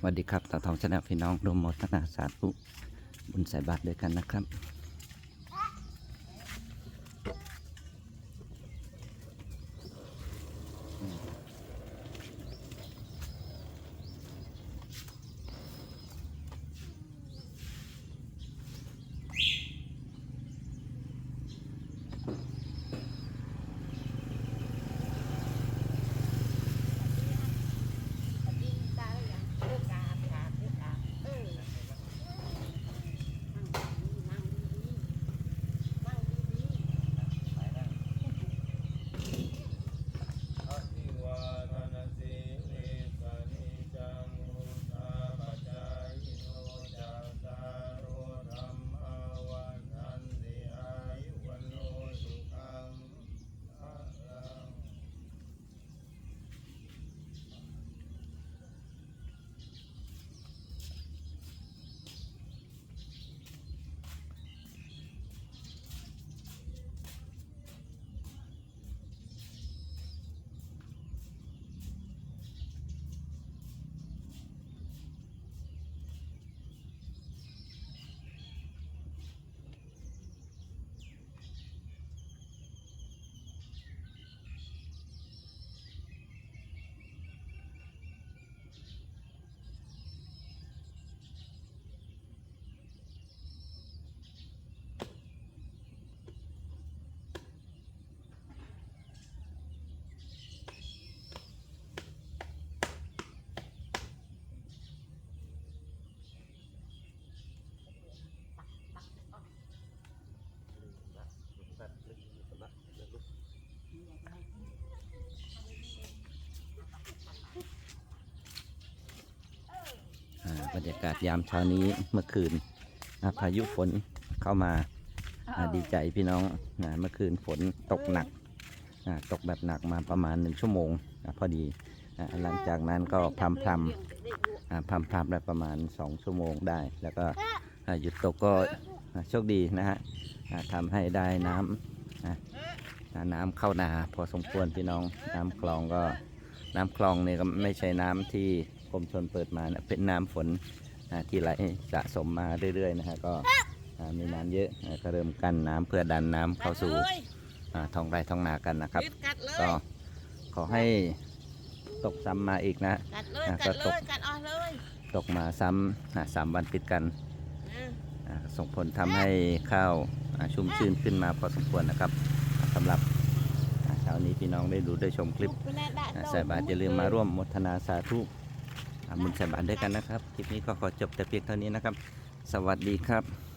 สวัสดีครับต่อทองชนะพี่น้องรวมหมดนาสาธุบุญใส่บาตรด้วยกันนะครับ รรยากาศยามเช้านี้เมื่อคืนอ่าพายุฝนเข้ามาอ่าดีใจพี่น้องนะเมื่อคืนฝนตกหนักอ่าตกแบบหนักมาประมาณหนึ่งชั่วโมงอ่าพอดีอ่าหลังจากนั้นก็พรำพรำอ่าพรำพรำได้ประมาณสองชั่วโมงได้ แล้วก็อ่าหยุดตกก็อ่าโชคดีนะฮะอ่าทำให้ได้น้ำอ่าอ่าน้ำเข้านาพอสมควรพี่น้องน้ำคลองก็น้ำคลองเนี่ยก็ไม่ใช่น้ำที่ กรมชนเปิดมานะเป็นน้ำฝนอ่าที่ไหลสะสมมาเรื่อยๆนะฮะก็อ่ามีน้ำเยอะอ่าก็เริ่มกั้นน้ำเพื่อดันน้ำเข้าสู่อ่าท้องไร่ท้องนากันนะครับกัดเลยก็ขอให้ตกซ้ำมาอีกนะกัดเลยอะกัดก็เลตกยกัดออกเลยตกมาซ้ำอ่าสามวันติดกันอะอ่าส่งผลทำให้ข้าวอ่าชุ่มชื่นขึ้นมาพอสมควรนะครับสำหรับอ่าเช้านี้พี่น้องได้ดูได้ชมคลิปไปแน่ด่อ่าโดนใส่บาตรอย่าลืมมาร่วมมทนาสาธุอ่า บุญใส่บาตรด้วยกันนะครับ คลิปนี้ก็ขอจบแต่เพียงเท่านี้นะครับ สวัสดีครับ